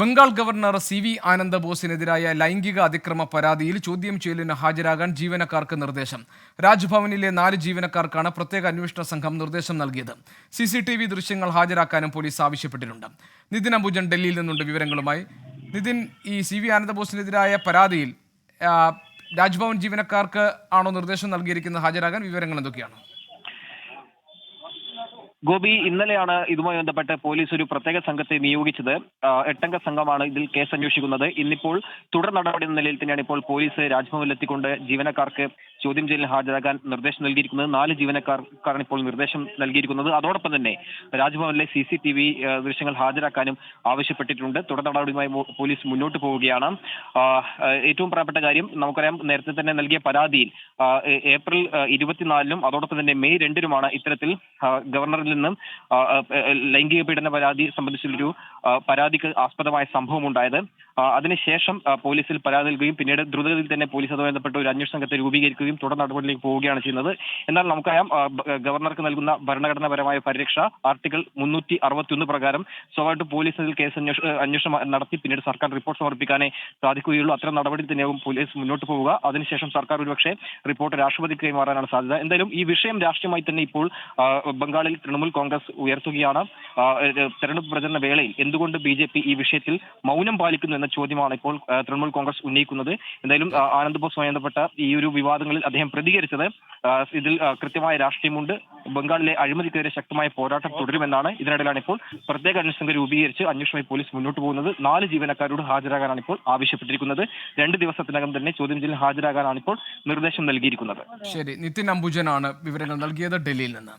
Bengal governor C V ആനന്ദ ബോസിനെതിരായ ലൈംഗിക അതിക്രമ പരാതിയിൽ ചോദ്യം ചെയ്യലിന് ഹാജരാകാൻ ജീവനക്കാർക്ക് നിർദ്ദേശം. രാജ്ഭവനിലെ നാല് ജീവനക്കാർക്കാണ് പ്രത്യേക അന്വേഷണ സംഘം നിർദ്ദേശം നൽകിയത്. സി സി ടി വി ദൃശ്യങ്ങൾ ഹാജരാക്കാനും പോലീസ് ആവശ്യപ്പെട്ടിട്ടുണ്ട്. നിതിൻ അംബുജൻ ഡൽഹിയിൽ നിന്നുണ്ട് വിവരങ്ങളുമായി. നിതിൻ ഈ സി വി ആനന്ദ ബോസിനെതിരായ പരാതിയിൽ രാജ്ഭവൻ ജീവനക്കാർക്ക് ആണോ നിർദ്ദേശം നൽകിയിരിക്കുന്നത് ഹാജരാകാൻ വിവരങ്ങൾ എന്തൊക്കെയാണ്? ഗോപി ഇന്നലെയാണ് ഇതുമായി ബന്ധപ്പെട്ട് പോലീസ് ഒരു പ്രത്യേക സംഘത്തെ നിയോഗിച്ചത്. എട്ടംഗ സംഘമാണ് ഇതിൽ കേസ് അന്വേഷിക്കുന്നത്. ഇന്നിപ്പോൾ തുടർ നടപടി എന്ന നിലയിൽ തന്നെയാണ് ഇപ്പോൾ പോലീസ് രാജ്ഭവനിലെത്തിക്കൊണ്ട് ജീവനക്കാർക്ക് ചോദ്യം ചെയ്യലിന് ഹാജരാകാൻ നിർദ്ദേശം നൽകിയിരിക്കുന്നത്. നാല് ജീവനക്കാർക്കാണ് ഇപ്പോൾ നിർദ്ദേശം നൽകിയിരിക്കുന്നത്. അതോടൊപ്പം തന്നെ രാജ്ഭവനിലെ സി സി ടി വി ദൃശ്യങ്ങൾ ഹാജരാക്കാനും ആവശ്യപ്പെട്ടിട്ടുണ്ട്. തുടർ നടപടിയുമായി പോലീസ് മുന്നോട്ട് പോവുകയാണ്. ഏറ്റവും പ്രധാനപ്പെട്ട കാര്യം നമുക്കറിയാം നേരത്തെ തന്നെ നൽകിയ പരാതിയിൽ ഏപ്രിൽ ഇരുപത്തിനാലിനും അതോടൊപ്പം തന്നെ മെയ് രണ്ടിനുമാണ് ഇത്തരത്തിൽ ഗവർണറിൽ നിന്നും ലൈംഗിക പീഡന പരാതി സംബന്ധിച്ചുള്ളൊരു പരാതിക്ക് ആസ്പദമായ സംഭവം ഉണ്ടായത് അതിനുശേഷം പോലീസിൽ പരാതി നൽകുകയും പിന്നീട് ദ്രുതഗതിയിൽ തന്നെ പോലീസ് അതുമായി ബന്ധപ്പെട്ട ഒരു അന്വേഷണ സംഘത്തെ രൂപീകരിക്കുകയും തുടർ നടപടിയിലേക്ക് പോവുകയാണ് ചെയ്യുന്നത്. എന്നാൽ നമുക്കറിയാം ഗവർണർക്ക് നൽകുന്ന ഭരണഘടനാപരമായ പരിരക്ഷ ആർട്ടിക്കിൾ മുന്നൂറ്റി അറുപത്തിയൊന്ന് പ്രകാരം സ്വാഭാവികമായിട്ടും പോലീസ് കേസ് അന്വേഷണം നടത്തി പിന്നീട് സർക്കാർ റിപ്പോർട്ട് സമർപ്പിക്കാനേ സാധിക്കുകയുള്ളൂ. അത്തരം നടപടി തന്നെയാവും പോലീസ് മുന്നോട്ട് പോവുക. അതിനുശേഷം സർക്കാർ ഒരുപക്ഷെ റിപ്പോർട്ട് രാഷ്ട്രപതിക്ക് കൈമാറാനാണ് സാധ്യത. എന്തായാലും ഈ വിഷയം രാഷ്ട്രീയമായി തന്നെ ഇപ്പോൾ ബംഗാളിൽ തൃണമൂൽ കോൺഗ്രസ് ഉയർത്തുകയാണ്. തെരഞ്ഞെടുപ്പ് പ്രചരണ വേളയിൽ എന്തുകൊണ്ട് ബി ജെ പി ഈ വിഷയത്തിൽ മൗനം പാലിക്കുന്നു എന്ന ചോദ്യമാണ് ഇപ്പോൾ തൃണമൂൽ കോൺഗ്രസ് ഉന്നയിക്കുന്നത്. എന്തായാലും ആനന്ദ് ബോസുമായി ബന്ധപ്പെട്ട ഈ ഒരു വിവാദങ്ങളിൽ അദ്ദേഹം പ്രതികരിച്ചത് ഇതിൽ കൃത്യമായ രാഷ്ട്രീയമുണ്ട്. ബംഗാളിലെ അഴിമതിക്കെതിരെ ശക്തമായ പോരാട്ടം തുടരുമെന്നാണ് ഇതിനിടയിലാണ് ഇപ്പോൾ പ്രത്യേക അന്വേഷണം രൂപീകരിച്ച് അന്വേഷണമായി പോലീസ് മുന്നോട്ട് പോകുന്നത്. നാല് ജീവനക്കാരോട് ഹാജരാകാനാണ് ഇപ്പോൾ ആവശ്യപ്പെട്ടിരിക്കുന്നത്. രണ്ട് ദിവസത്തിനകം തന്നെ ചോദ്യം ചെയ്യൽ ഹാജരാകാനാണ് ഇപ്പോൾ നിർദ്ദേശം നൽകിയിരിക്കുന്നത്. ശരി നിതിൻ അംബുജനാണ് വിവരങ്ങൾ നൽകിയത് ഡൽഹിയിൽ നിന്ന്.